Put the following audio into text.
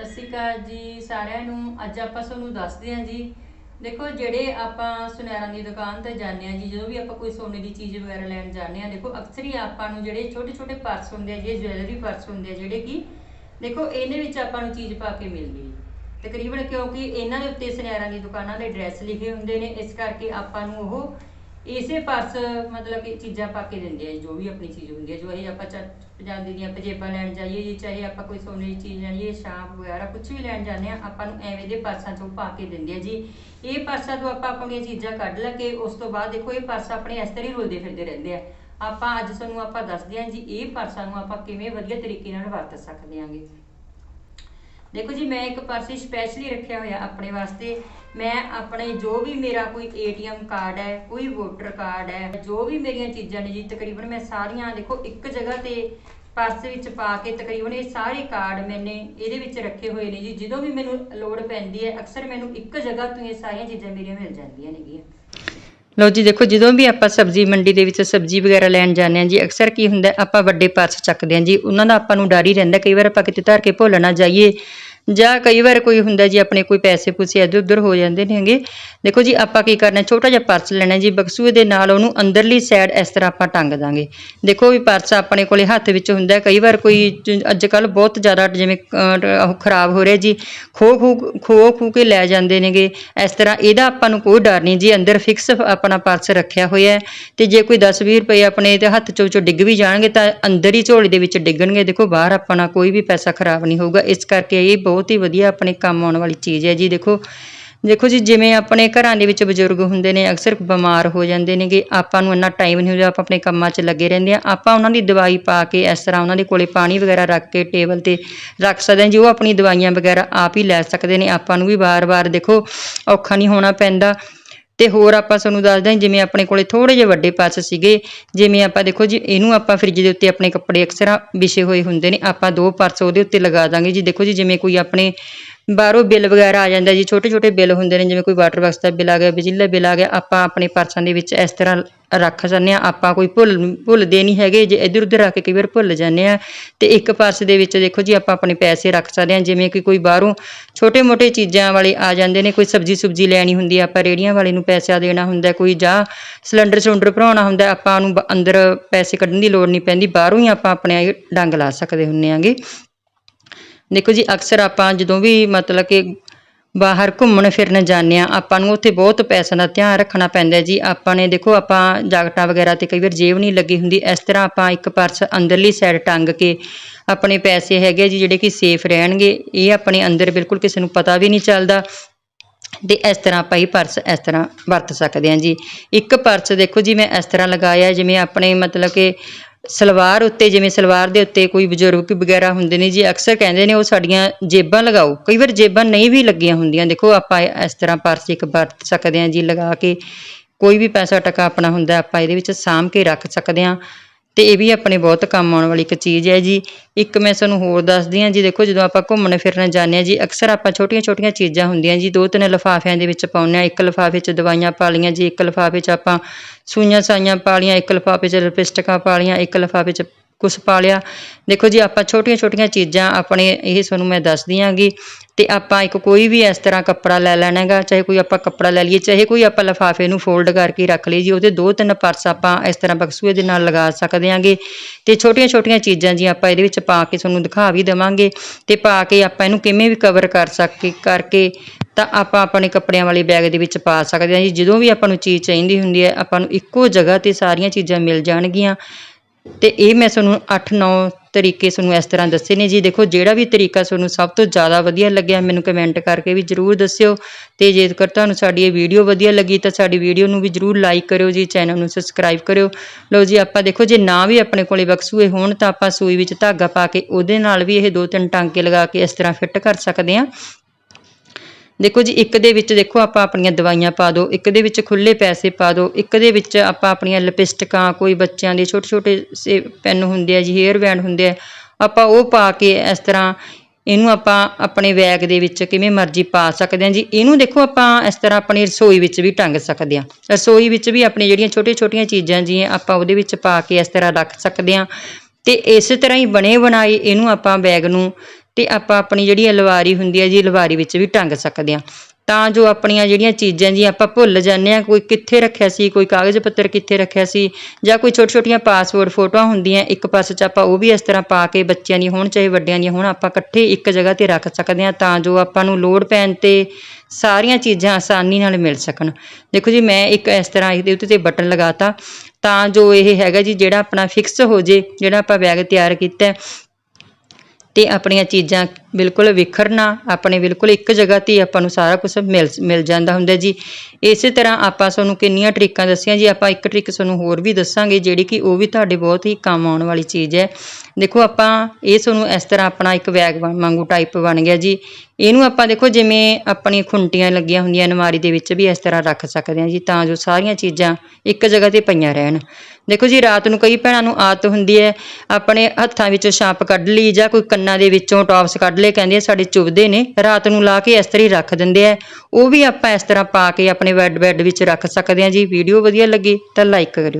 ਸਤਿ ਸ਼੍ਰੀ ਅਕਾਲ ਜੀ ਸਾਰਿਆਂ ਨੂੰ। ਅੱਜ ਆਪਾਂ ਤੁਹਾਨੂੰ ਦੱਸਦੇ ਹਾਂ ਜੀ। ਦੇਖੋ, ਜਿਹੜੇ ਆਪਾਂ ਸੁਨਿਆਰਾਂ ਦੀ ਦੁਕਾਨ ਤੇ ਜਾਂਦੇ ਹਾਂ ਜੀ, ਜਦੋਂ ਵੀ ਆਪਾਂ ਕੋਈ ਸੋਨੇ ਦੀ ਚੀਜ਼ ਵਗੈਰਾ ਲੈਣ ਜਾਂਦੇ ਹਾਂ, ਦੇਖੋ, ਅਕਸਰ ਹੀ ਆਪਾਂ ਨੂੰ ਜਿਹੜੇ ਛੋਟੇ ਛੋਟੇ ਪਰਸ ਹੁੰਦੇ ਆ ਜੀ ਜੁਐਲਰੀ ਪਰਸ ਹੁੰਦੇ ਆ, ਜਿਹੜੇ ਕਿ ਦੇਖੋ, ਇਹਦੇ ਵਿੱਚ ਆਪਾਂ ਨੂੰ ਚੀਜ਼ ਪਾ ਕੇ ਮਿਲਦੀ ਹੈ ਤਕਰੀਬਨ ਕਿਉਂਕਿ ਇਹਨਾਂ ਦੇ ਉੱਤੇ ਸੁਨਿਆਰਾਂ ਦੀ ਦੁਕਾਨਾਂ ਦੇ ਐਡਰੈਸ ਲਿਖੇ ਹੁੰਦੇ ਨੇ, ਇਸ ਕਰਕੇ ਆਪਾਂ ਨੂੰ ਉਹ ਇਸੇ ਪਰਸ ਮਤਲਬ ਕਿ ਚੀਜ਼ਾਂ ਪਾ ਕੇ ਦਿੰਦੇ ਆ ਜੀ, ਜੋ ਵੀ ਆਪਣੀ ਚੀਜ਼ ਹੁੰਦੀ ਹੈ ਜੋ ਇਹ ਆਪਾਂ ਚ- ਪੰਜਾਬੀ ਦੀਆਂ ਪਜੇਬਾਂ ਲੈਣ ਜਾਈਏ ਜੀ ਚਾਹੇ ਆਪਾਂ ਕੋਈ ਸੋਨੇ ਦੀ ਚੀਜ਼ ਲੈਣੀਏ ਸ਼ਾਂਪ ਵਗੈਰਾ ਕੁਝ ਵੀ ਲੈਣ ਜਾਂਦੇ ਆ ਆਪਾਂ ਨੂੰ ਐਵੇਂ ਦੇ ਪਰਸਾਂ ਚੋਂ ਪਾ ਕੇ ਦਿੰਦੇ ਆ ਜੀ। ਇਹ ਪਰਸਾਂ ਤੋਂ ਆਪਾਂ ਆਪਣੀਆਂ ਚੀਜ਼ਾਂ ਕੱਢ ਲਾ ਕੇ ਉਸ ਤੋਂ ਬਾਅਦ ਦੇਖੋ ਇਹ ਪਰਸ ਆਪਣੇ ਇਸ ਤਰ੍ਹਾਂ ਹੀ ਰੁਲਦੇ ਫਿਰਦੇ ਰਹਿੰਦੇ ਆ। ਆਪਾਂ ਅੱਜ ਤੁਹਾਨੂੰ ਆਪਾਂ ਦੱਸਦੇ ਹਾਂ ਜੀ ਇਹ ਪਰਸਾਂ ਨੂੰ ਆਪਾਂ ਕਿਵੇਂ ਵਧੀਆ ਤਰੀਕੇ ਨਾਲ ਵਰਤ ਸਕਦੇ ਹਾਂਗੇ ਦੇਖੋ ਜੀ, ਮੈਂ ਇੱਕ ਪਰਸ ਸਪੈਸ਼ਲੀ ਰੱਖਿਆ ਹੋਇਆ ਆਪਣੇ ਵਾਸਤੇ। ਮੈਂ ਆਪਣੇ ਜੋ ਵੀ ਮੇਰਾ ਕੋਈ ਏਟੀਐਮ ਕਾਰਡ ਹੈ, ਕੋਈ ਵੋਟਰ ਕਾਰਡ ਹੈ, ਜੋ ਵੀ ਮੇਰੀਆਂ ਚੀਜ਼ਾਂ ਨੇ ਜੀ, ਤਕਰੀਬਨ ਮੈਂ ਸਾਰੀਆਂ ਦੇਖੋ, ਇੱਕ ਜਗ੍ਹਾ ਤੇ ਪਰਸ ਵਿੱਚ ਪਾ ਕੇ ਤਕਰੀਬਨ ਇਹ ਸਾਰੇ ਕਾਰਡ ਮੈਨੇ ਇਹਦੇ ਵਿੱਚ ਰੱਖੇ ਹੋਏ ਨੇ ਜੀ। ਜਦੋਂ ਵੀ ਮੈਨੂੰ ਲੋੜ ਪੈਂਦੀ ਹੈ, ਅਕਸਰ ਮੈਨੂੰ ਇੱਕ ਜਗ੍ਹਾ ਤੋਂ ਇਹ ਸਾਰੀਆਂ ਚੀਜ਼ਾਂ ਮੇਰੀਆਂ ਮਿਲ ਜਾਂਦੀਆਂ ਨੇਗੀਆਂ ਲੋ ਜੀ, ਦੇਖੋ, ਜਦੋਂ ਵੀ ਆਪਾਂ ਸਬਜ਼ੀ ਮੰਡੀ ਦੇ ਵਿੱਚ ਸਬਜ਼ੀ ਵਗੈਰਾ ਲੈਣ ਜਾਂਦੇ ਹਾਂ ਜੀ, ਅਕਸਰ ਕੀ ਹੁੰਦਾ, ਆਪਾਂ ਵੱਡੇ ਪਰਸ ਚੱਕਦੇ ਹਾਂ ਜੀ। ਉਹਨਾਂ ਦਾ ਆਪਾਂ ਨੂੰ ਡਰ ਹੀ ਰਹਿੰਦਾ, ਕਈ ਵਾਰ ਆਪਾਂ ਕਿਤੇ ਧਰ ਕੇ ਭੁੱਲ ਨਾ ਜਾਈਏ। ਜਾਂ ਕਈ ਵਾਰ ਕੋਈ ਹੁੰਦਾ ਜੀ, ਆਪਣੇ ਕੋਈ ਪੈਸੇ ਪੂਸੇ ਇੱਧਰ ਉੱਧਰ ਹੋ ਜਾਂਦੇ ਨੇਗੇ ਦੇਖੋ ਜੀ, ਆਪਾਂ ਕੀ ਕਰਨਾ, ਛੋਟਾ ਜਿਹਾ ਪਰਸ ਲੈਣਾ ਜੀ, ਬਕਸੂਏ ਦੇ ਨਾਲ ਉਹਨੂੰ ਅੰਦਰਲੀ ਸਾਈਡ ਇਸ ਤਰ੍ਹਾਂ ਆਪਾਂ ਟੰਗ ਦਾਂਗੇ। ਦੇਖੋ ਵੀ ਪਰਸ ਆਪਣੇ ਕੋਲੇ ਹੱਥ ਵਿੱਚ ਹੁੰਦਾ, ਕਈ ਵਾਰ ਕੋਈ ਅੱਜ ਕੱਲ ਬਹੁਤ ਜ਼ਿਆਦਾ ਜਿਵੇਂ ਉਹ ਖਰਾਬ ਹੋ ਰਿਹਾ ਜੀ ਖੋ ਖੋ ਖੋ ਖੂ ਕੇ ਲੈ ਜਾਂਦੇ ਨੇਗੇ। ਇਸ ਤਰ੍ਹਾਂ ਇਹਦਾ ਆਪਾਂ ਨੂੰ ਕੋਈ ਡਰ ਨਹੀਂ ਜੀ, ਅੰਦਰ ਫਿਕਸ ਆਪਣਾ ਪਰਸ ਰੱਖਿਆ ਹੋਇਆ ਹੈ। ਤੇ ਜੇ ਕੋਈ 10 20 ਰੁਪਏ ਆਪਣੇ ਤੇ ਹੱਥ ਚੋਂ ਚੋਂ ਡਿੱਗ ਵੀ ਜਾਣਗੇ, ਤਾਂ ਅੰਦਰ ਹੀ ਝੋਲੀ ਦੇ ਵਿੱਚ ਡਿੱਗਣਗੇ। ਦੇਖੋ ਬਾਹਰ ਆਪਣਾ ਕੋਈ ਵੀ ਪੈਸਾ ਖਰਾਬ ਨਹੀਂ ਹੋਊਗਾ। ਇਸ ਕਰਕੇ ਇਹ ਬਹੁਤ ਬਹੁਤ ਹੀ ਵਧੀਆ ਆਪਣੇ ਕੰਮ ਆਉਣ ਵਾਲੀ ਚੀਜ਼ ਹੈ ਜੀ। ਦੇਖੋ ਦੇਖੋ ਜੀ, ਜਿਵੇਂ ਆਪਣੇ ਘਰਾਂ ਦੇ ਵਿੱਚ ਬਜ਼ੁਰਗ ਹੁੰਦੇ ਨੇ, ਅਕਸਰ ਬਿਮਾਰ ਹੋ ਜਾਂਦੇ ਨੇਗੇ। ਆਪਾਂ ਨੂੰ ਇੰਨਾ ਟਾਈਮ ਨਹੀਂ ਹੁੰਦਾ, ਆਪਾਂ ਆਪਣੇ ਕੰਮਾਂ 'ਚ ਲੱਗੇ ਰਹਿੰਦੇ ਆ ਆਪਾਂ ਉਹਨਾਂ ਦੀ ਦਵਾਈ ਪਾ ਕੇ ਇਸ ਤਰ੍ਹਾਂ ਉਹਨਾਂ ਦੇ ਕੋਲੇ ਪਾਣੀ ਵਗੈਰਾ ਰੱਖ ਕੇ ਟੇਬਲ ਤੇ ਰੱਖ ਸਕਦੇ ਹਾਂ, ਜੀ ਉਹ ਆਪਣੀ ਦਵਾਈਆਂ ਵਗੈਰਾ ਆਪ ਹੀ ਲੈ ਸਕਦੇ ਨੇ। ਆਪਾਂ ਨੂੰ ਵੀ ਵਾਰ-ਵਾਰ ਦੇਖੋ ਔਖਾ ਨਹੀਂ ਹੋਣਾ ਪੈਂਦਾ। ਤੇ ਹੋਰ ਆਪਾਂ ਤੁਹਾਨੂੰ ਦੱਸਦਾ ਜਿਵੇਂ ਆਪਣੇ ਕੋਲੇ ਥੋੜੇ ਜਿਹੇ ਵੱਡੇ ਪਰਸ ਸੀਗੇ, ਜਿਵੇਂ ਆਪਾਂ ਦੇਖੋ ਜੀ, ਇਹਨੂੰ ਆਪਾਂ ਫ੍ਰਿਜ ਦੇ ਉੱਤੇ ਆਪਣੇ ਕੱਪੜੇ ਅਕਸਰ ਵਿਛੇ ਹੋਏ ਹੁੰਦੇ ਨੇ, ਆਪਾਂ ਦੋ ਪਰਸ ਉਹਦੇ ਉੱਤੇ ਲਗਾ ਦਾਂਗੇ ਜੀ। ਦੇਖੋ ਜੀ, ਜਿਵੇਂ ਕੋਈ ਆਪਣੇ ਬਾਹਰੋਂ ਬਿੱਲ ਵਗੈਰਾ ਆ ਜਾਂਦਾ ਜੀ ਛੋਟੇ ਛੋਟੇ ਬਿੱਲ ਹੁੰਦੇ ਨੇ, ਜਿਵੇਂ ਕੋਈ ਵਾਟਰ ਬਾਕਸ ਦਾ ਬਿੱਲ ਆ ਗਿਆ, ਬਿਜਲੀ ਦਾ ਬਿੱਲ ਆ ਗਿਆ, ਆਪਾਂ ਆਪਣੇ ਪਰਸਾਂ ਦੇ ਵਿੱਚ ਇਸ ਤਰ੍ਹਾਂ ਰੱਖ ਜਾਂਦੇ ਆ ਆਪਾਂ ਕੋਈ ਭੁੱਲ, ਭੁੱਲਦੇ ਨਹੀਂ ਹੈਗੇ, ਜੇ ਇੱਧਰ ਉੱਧਰ ਰੱਖ ਕੇ ਕਈ ਵਾਰ ਭੁੱਲ ਜਾਂਦੇ ਆ ਤੇ ਇੱਕ ਪਰਸ ਦੇ ਵਿੱਚ ਦੇਖੋ ਜੀ, ਆਪਾਂ ਆਪਣੇ ਪੈਸੇ ਰੱਖ ਸਕਦੇ ਆ ਜਿਵੇਂ ਕਿ ਕੋਈ ਬਾਹਰੋਂ ਛੋਟੇ ਮੋਟੇ ਚੀਜ਼ਾਂ ਵਾਲੇ ਆ ਜਾਂਦੇ ਨੇ, ਕੋਈ ਸਬਜ਼ੀ ਸੁਬਜ਼ੀ ਲੈਣੀ ਹੁੰਦੀ ਆ, ਆਪਾਂ ਰੇੜੀਆਂ ਵਾਲੇ ਨੂੰ ਪੈਸਾ ਦੇਣਾ ਹੁੰਦਾ ਕੋਈ ਜਾਂ ਸਿਲੰਡਰ ਸਿਲੰਡਰ ਭਰਾਉਣਾ ਹੁੰਦਾ ਆਪਾਂ ਨੂੰ ਬ- ਅੰਦਰ ਪੈਸੇ ਕੱਢਣ ਦੀ ਲੋੜ ਨਹੀਂ ਪੈਂਦੀ, ਬਾਹਰੋਂ ਹੀ ਆਪਾਂ ਆਪਣੇ ਡੰਗ ਲਾ ਸਕਦੇ ਹੁੰਨੇ ਆਂਗੇ ਦੇਖੋ ਜੀ, ਅਕਸਰ ਆਪਾਂ ਜਦੋਂ ਵੀ ਮਤਲਬ ਕਿ ਬਾਹਰ ਘੁੰਮਣ ਫਿਰਨ ਜਾਂਦੇ ਆ ਆਪਾਂ ਨੂੰ ਉੱਥੇ ਬਹੁਤ ਪੈਸਿਆਂ ਦਾ ਧਿਆਨ ਰੱਖਣਾ ਪੈਂਦਾ ਜੀ। ਆਪਾਂ ਨੇ ਦੇਖੋ, ਆਪਾਂ ਜਾਕਟਾਂ ਵਗੈਰਾ ਤੇ ਕਈ ਵਾਰ ਜੇਬ ਨਹੀਂ ਲੱਗੀ ਹੁੰਦੀ। ਇਸ ਤਰ੍ਹਾਂ ਆਪਾਂ ਇੱਕ ਪਰਸ ਅੰਦਰਲੀ ਸਾਈਡ ਟੰਗ ਕੇ ਆਪਣੇ ਪੈਸੇ ਹੈਗੇ ਜੀ, ਜਿਹੜੇ ਕਿ ਸੇਫ ਰਹਿਣਗੇ। ਇਹ ਆਪਣੇ ਅੰਦਰ ਬਿਲਕੁਲ ਕਿਸੇ ਨੂੰ ਪਤਾ ਵੀ ਨਹੀਂ ਚੱਲਦਾ। ਤੇ ਇਸ ਤਰ੍ਹਾਂ ਆਪਾਂ ਇਹ ਪਰਸ ਇਸ ਤਰ੍ਹਾਂ ਵਰਤ ਸਕਦੇ ਹਾਂ ਜੀ। ਇੱਕ ਪਰਸ ਦੇਖੋ ਜੀ, ਮੈਂ ਇਸ ਤਰ੍ਹਾਂ ਲਗਾਇਆ, ਜਿਵੇਂ ਆਪਣੇ ਮਤਲਬ ਕਿ ਸਲਵਾਰ ਉੱਤੇ, ਜਿਵੇਂ ਸਲਵਾਰ ਦੇ ਉੱਤੇ ਕੋਈ ਬਜ਼ੁਰਗ ਵਗੈਰਾ ਹੁੰਦੇ ਨੇ ਜੀ, ਅਕਸਰ ਕਹਿੰਦੇ ਨੇ ਉਹ ਸਾਡੀਆਂ ਜੇਬਾਂ ਲਗਾਓ। ਕਈ ਵਾਰ ਜੇਬਾਂ ਨਹੀਂ ਵੀ ਲੱਗੀਆਂ ਹੁੰਦੀਆਂ। ਦੇਖੋ, ਆਪਾਂ ਇਸ ਤਰ੍ਹਾਂ ਪਰਸ ਇੱਕ ਵਰਤ ਸਕਦੇ ਹਾਂ ਜੀ, ਲਗਾ ਕੇ। ਕੋਈ ਵੀ ਪੈਸਾ ਟਕਾ ਆਪਣਾ ਹੁੰਦਾ, ਆਪਾਂ ਇਹਦੇ ਵਿੱਚ ਸਾਂਭ ਕੇ ਰੱਖ ਸਕਦੇ ਹਾਂ। ਤੇ ਇਹ ਵੀ ਆਪਣੇ ਬਹੁਤ ਕੰਮ ਆਉਣ ਵਾਲੀ ਇੱਕ ਚੀਜ਼ ਹੈ ਜੀ। ਇੱਕ ਮੈਂ ਤੁਹਾਨੂੰ ਹੋਰ ਦੱਸਦੀ ਹਾਂ ਜੀ, ਦੇਖੋ ਜਦੋਂ ਆਪਾਂ ਘੁੰਮਣ ਫਿਰਨ ਜਾਂਦੇ ਹਾਂ ਜੀ, ਅਕਸਰ ਆਪਾਂ ਛੋਟੀਆਂ-ਛੋਟੀਆਂ ਚੀਜ਼ਾਂ ਹੁੰਦੀਆਂ ਜੀ, ਦੋ ਤਿੰਨ ਲਿਫਾਫਿਆਂ ਦੇ ਵਿੱਚ ਪਾਉਂਦੇ ਹਾਂ। ਇੱਕ ਲਿਫਾਫੇ 'ਚ ਦਵਾਈਆਂ ਪਾ ਲਈਆਂ ਜੀ, ਇੱਕ ਲਿਫਾਫੇ 'ਚ ਆਪਾਂ ਸੂਈਆਂ ਸਾਈਆਂ ਪਾ ਲਈਆਂ, ਇੱਕ ਲਿਫਾਫੇ 'ਚ ਲਿਪਸਟਿਕਾਂ ਪਾ ਲਈਆਂ, ਇੱਕ ਲਿਫਾਫੇ 'ਚ ਕੁਛ ਪਾ ਲਿਆ। ਦੇਖੋ ਜੀ, ਆਪਾਂ ਛੋਟੀਆਂ-ਛੋਟੀਆਂ ਚੀਜ਼ਾਂ ਆਪਣੇ ਇਹ ਤੁਹਾਨੂੰ ਮੈਂ ਦੱਸਦੀ ਆਂਗੀ ਤੇ ਆਪਾਂ ਇੱਕ ਕੋਈ ਵੀ ਇਸ ਤਰ੍ਹਾਂ ਕੱਪੜਾ ਲੈ ਲੈਣਾ ਹੈਗਾ, ਚਾਹੇ ਕੋਈ ਆਪਾਂ ਕੱਪੜਾ ਲੈ ਲਈਏ, ਚਾਹੇ ਕੋਈ ਆਪਾਂ ਲਿਫਾਫੇ ਨੂੰ ਫੋਲਡ ਕਰਕੇ ਰੱਖ ਲਈ ਜੀ, ਉਹਦੇ ਦੋ ਤਿੰਨ ਪਰਸ ਆਪਾਂ ਇਸ ਤਰ੍ਹਾਂ ਬਕਸੂਏ ਦੇ ਨਾਲ ਲਗਾ ਸਕਦੇ ਆਂਗੇ ਤੇ ਛੋਟੀਆਂ-ਛੋਟੀਆਂ ਚੀਜ਼ਾਂ ਜੀ ਆਪਾਂ ਇਹਦੇ ਵਿੱਚ ਪਾ ਕੇ ਤੁਹਾਨੂੰ ਦਿਖਾ ਵੀ ਦੇਵਾਂਗੇ ਤੇ ਪਾ ਕੇ ਆਪਾਂ ਇਹਨੂੰ ਕਿਵੇਂ ਵੀ ਕਵਰ ਕਰ ਸਕੇ, ਕਰਕੇ ਤਾਂ ਆਪਾਂ ਆਪਣੇ ਕੱਪੜਿਆਂ ਵਾਲੇ ਬੈਗ ਦੇ ਵਿੱਚ ਪਾ ਸਕਦੇ ਹਾਂ ਜੀ। ਜਦੋਂ ਵੀ ਆਪਾਂ ਨੂੰ ਚੀਜ਼ ਚਾਹੀਦੀ ਹੁੰਦੀ ਹੈ, ਆਪਾਂ ਨੂੰ ਇੱਕੋ ਜਗ੍ਹਾ ਤੇ ਸਾਰੀਆਂ ਚੀਜ਼ਾਂ ਮਿਲ ਜਾਣਗੀਆਂ। ਤੇ ਇਹ ਮੈਂ ਤੁਹਾਨੂੰ 8-9 ਤਰੀਕੇ ਤੁਹਾਨੂੰ ਇਸ ਤਰ੍ਹਾਂ ਦੱਸੇ ਨੇ ਜੀ। ਦੇਖੋ, ਜਿਹੜਾ ਵੀ ਤਰੀਕਾ ਤੁਹਾਨੂੰ ਸਭ ਤੋਂ ਜ਼ਿਆਦਾ ਵਧੀਆ ਲੱਗਿਆ, ਮੈਨੂੰ ਕਮੈਂਟ ਕਰਕੇ ਵੀ ਜਰੂਰ ਦੱਸਿਓ। ਤੇ ਜੇਕਰ ਤੁਹਾਨੂੰ ਸਾਡੀ ਇਹ ਵੀਡੀਓ ਵਧੀਆ ਲੱਗੀ, ਤਾਂ ਸਾਡੀ ਵੀਡੀਓ ਨੂੰ ਵੀ ਜਰੂਰ ਲਾਈਕ ਕਰਿਓ ਜੀ ਚੈਨਲ ਨੂੰ ਸਬਸਕ੍ਰਾਈਬ ਕਰਿਓ। ਲਓ ਜੀ, ਆਪਾਂ ਦੇਖੋ, ਜੇ ਨਾ ਵੀ ਆਪਣੇ ਕੋਲੇ ਬਕਸੂਏ ਹੋਣ, ਤਾਂ ਆਪਾਂ ਸੂਈ ਵਿੱਚ ਧਾਗਾ ਪਾ ਕੇ ਉਹਦੇ ਨਾਲ ਵੀ ਇਹ ਦੋ ਤਿੰਨ ਟਾਂਕੇ ਲਗਾ ਕੇ ਇਸ ਤਰ੍ਹਾਂ ਫਿੱਟ ਕਰ ਸਕਦੇ ਹਾਂ। ਦੇਖੋ ਜੀ, ਇੱਕ ਦੇ ਵਿੱਚ ਦੇਖੋ ਆਪਾਂ ਆਪਣੀਆਂ ਦਵਾਈਆਂ ਪਾ ਦਿਓ, ਇੱਕ ਦੇ ਵਿੱਚ ਖੁੱਲੇ ਪੈਸੇ ਪਾ ਦਿਓ, ਇੱਕ ਦੇ ਵਿੱਚ ਆਪਾਂ ਆਪਣੀਆਂ ਲਿਪਸਟਿਕਾਂ, ਕੋਈ ਬੱਚਿਆਂ ਦੇ ਛੋਟੇ ਛੋਟੇ ਸੇ ਪੈਨ ਹੁੰਦੇ ਆ ਜੀ, ਹੇਅਰ ਬੈਂਡ ਹੁੰਦੇ ਆ, ਆਪਾਂ ਉਹ ਪਾ ਕੇ ਇਸ ਤਰ੍ਹਾਂ ਇਹਨੂੰ ਆਪਾਂ ਆਪਣੇ ਬੈਗ ਦੇ ਵਿੱਚ ਕਿਵੇਂ ਮਰਜ਼ੀ ਪਾ ਸਕਦੇ ਹਾਂ ਜੀ। ਇਹਨੂੰ ਦੇਖੋ ਆਪਾਂ ਇਸ ਤਰ੍ਹਾਂ ਆਪਣੀ ਰਸੋਈ ਵਿੱਚ ਵੀ ਟੰਗ ਸਕਦੇ ਹਾਂ। ਰਸੋਈ ਵਿੱਚ ਵੀ ਆਪਣੀ ਜਿਹੜੀਆਂ ਛੋਟੀਆਂ ਛੋਟੀਆਂ ਚੀਜ਼ਾਂ ਜੀ, ਆਪਾਂ ਉਹਦੇ ਵਿੱਚ ਪਾ ਕੇ ਇਸ ਤਰ੍ਹਾਂ ਰੱਖ ਸਕਦੇ ਹਾਂ। ਤੇ ਇਸੇ ਤਰ੍ਹਾਂ ਹੀ ਬਣੇ ਬਣਾਏ ਇਹਨੂੰ ਆਪਾਂ ਬੈਗ ਨੂੰ ਤੇ ਆਪਾਂ ਆਪਣੀ ਜਿਹੜੀ ਅਲਵਾਰੀ ਹੁੰਦੀ ਹੈ ਜੀ, ਅਲਵਾਰੀ ਵਿੱਚ ਵੀ ਟੰਗ ਸਕਦੇ ਹਾਂ। ਤਾਂ ਜੋ ਆਪਣੀਆਂ ਜਿਹੜੀਆਂ ਚੀਜ਼ਾਂ ਜੀ, ਆਪਾਂ ਭੁੱਲ ਜਾਂਦੇ ਆ ਕੋਈ ਕਿੱਥੇ ਰੱਖਿਆ ਸੀ, ਕੋਈ ਕਾਗਜ਼ ਪੱਤਰ ਕਿੱਥੇ ਰੱਖਿਆ ਸੀ, ਜਾਂ ਕੋਈ ਛੋਟੀ ਛੋਟੀਆਂ ਪਾਸਪੋਰਟ ਫੋਟੋਆਂ ਹੁੰਦੀਆਂ, ਇੱਕ ਪਾਸੇ 'ਚ ਆਪਾਂ ਉਹ ਵੀ ਇਸ ਤਰ੍ਹਾਂ ਪਾ ਕੇ ਬੱਚਿਆਂ ਦੀ ਹੋਣ, ਚਾਹੇ ਵੱਡਿਆਂ ਦੀਆਂ ਹੋਣ, ਆਪਾਂ ਇਕੱਠੇ ਇੱਕ ਜਗ੍ਹਾ ਤੇ ਰੱਖ ਸਕਦੇ ਹਾਂ, ਤਾਂ ਜੋ ਆਪਾਂ ਨੂੰ ਲੋੜ ਪੈਣ ਤੇ ਸਾਰੀਆਂ ਚੀਜ਼ਾਂ ਆਸਾਨੀ ਨਾਲ ਮਿਲ ਸਕਣ। ਦੇਖੋ ਜੀ, ਮੈਂ ਇੱਕ ਇਸ ਤਰ੍ਹਾਂ ਇਹਦੇ ਉੱਤੇ ਤੇ ਬਟਨ ਲਗਾਤਾ, ਤਾਂ ਜੋ ਇਹ ਹੈਗਾ ਜੀ, ਜਿਹੜਾ ਆਪਣਾ ਫਿਕਸ ਹੋ ਜੇ, ਜਿਹੜਾ ਆਪਾਂ ਬੈਗ ਤਿਆਰ ਕੀਤਾ ਤੇ ਆਪਣੀਆਂ ਚੀਜ਼ਾਂ ਬਿਲਕੁਲ ਵਿਖਰਨਾ ਆਪਣੇ ਬਿਲਕੁਲ ਇੱਕ ਜਗ੍ਹਾ ਤੇ ਹੀ ਆਪਾਂ ਨੂੰ ਸਾਰਾ ਕੁਝ ਮਿਲ ਮਿਲ ਜਾਂਦਾ ਹੁੰਦਾ ਜੀ। ਇਸੇ ਤਰ੍ਹਾਂ ਆਪਾਂ ਤੁਹਾਨੂੰ ਕਿੰਨੀਆਂ ਟ੍ਰਿਕਾਂ ਦੱਸੀਆਂ ਜੀ, ਆਪਾਂ ਇੱਕ ਟ੍ਰਿਕ ਤੁਹਾਨੂੰ ਹੋਰ ਵੀ ਦੱਸਾਂਗੇ, ਜਿਹੜੀ ਕਿ ਉਹ ਵੀ ਤੁਹਾਡੇ ਬਹੁਤ ਹੀ ਕੰਮ ਆਉਣ ਵਾਲੀ ਚੀਜ਼ ਹੈ। ਦੇਖੋ ਆਪਾਂ ਇਹ ਤੁਹਾਨੂੰ ਇਸ ਤਰ੍ਹਾਂ ਆਪਣਾ ਇੱਕ ਵੈਗ ਵਾਂਗੂ ਟਾਈਪ ਬਣ ਗਿਆ ਜੀ। ਇਹਨੂੰ ਆਪਾਂ ਦੇਖੋ ਜਿਵੇਂ ਆਪਣੀ ਖੁੰਟੀਆਂ ਲੱਗੀਆਂ ਹੁੰਦੀਆਂ, ਅਲਮਾਰੀ ਦੇ ਵਿੱਚ ਵੀ ਇਸ ਤਰ੍ਹਾਂ ਰੱਖ ਸਕਦੇ ਹਾਂ ਜੀ, ਤਾਂ ਜੋ ਸਾਰੀਆਂ ਚੀਜ਼ਾਂ ਇੱਕ ਜਗ੍ਹਾ ਤੇ ਪਈਆਂ ਰਹਿਣ। ਦੇਖੋ ਜੀ, ਰਾਤ ਨੂੰ ਕਈ ਭੈਣਾਂ ਨੂੰ ਆਦਤ ਹੁੰਦੀ ਹੈ, ਆਪਣੇ ਹੱਥਾਂ ਵਿੱਚੋਂ ਛਾਪ ਕੱਢ ਲਈ ਜਾਂ ਕੋਈ ਕੰਨਾਂ ਦੇ ਵਿੱਚੋਂ ਟੌਪਸ ਕੱਢ ਲਏ ਕਹਿੰਦੇ ਸਾਡੇ ਚੁਭਦੇ ਨੇ, ਰਾਤ ਨੂੰ ਲਾ ਕੇ ਇਸ ਤਰ੍ਹਾਂ ਹੀ ਰੱਖ ਦਿੰਦੇ ਆ। ਉਹ ਵੀ ਆਪਾਂ ਇਸ ਤਰ੍ਹਾਂ ਪਾ ਕੇ ਆਪਣੇ ਬੈੱਡ ਬੈੱਡ ਵਿੱਚ ਰੱਖ ਸਕਦੇ ਹਾਂ ਜੀ। ਵੀਡੀਓ ਵਧੀਆ ਲੱਗੀ ਤਾਂ ਲਾਈਕ ਕਰਿਓ।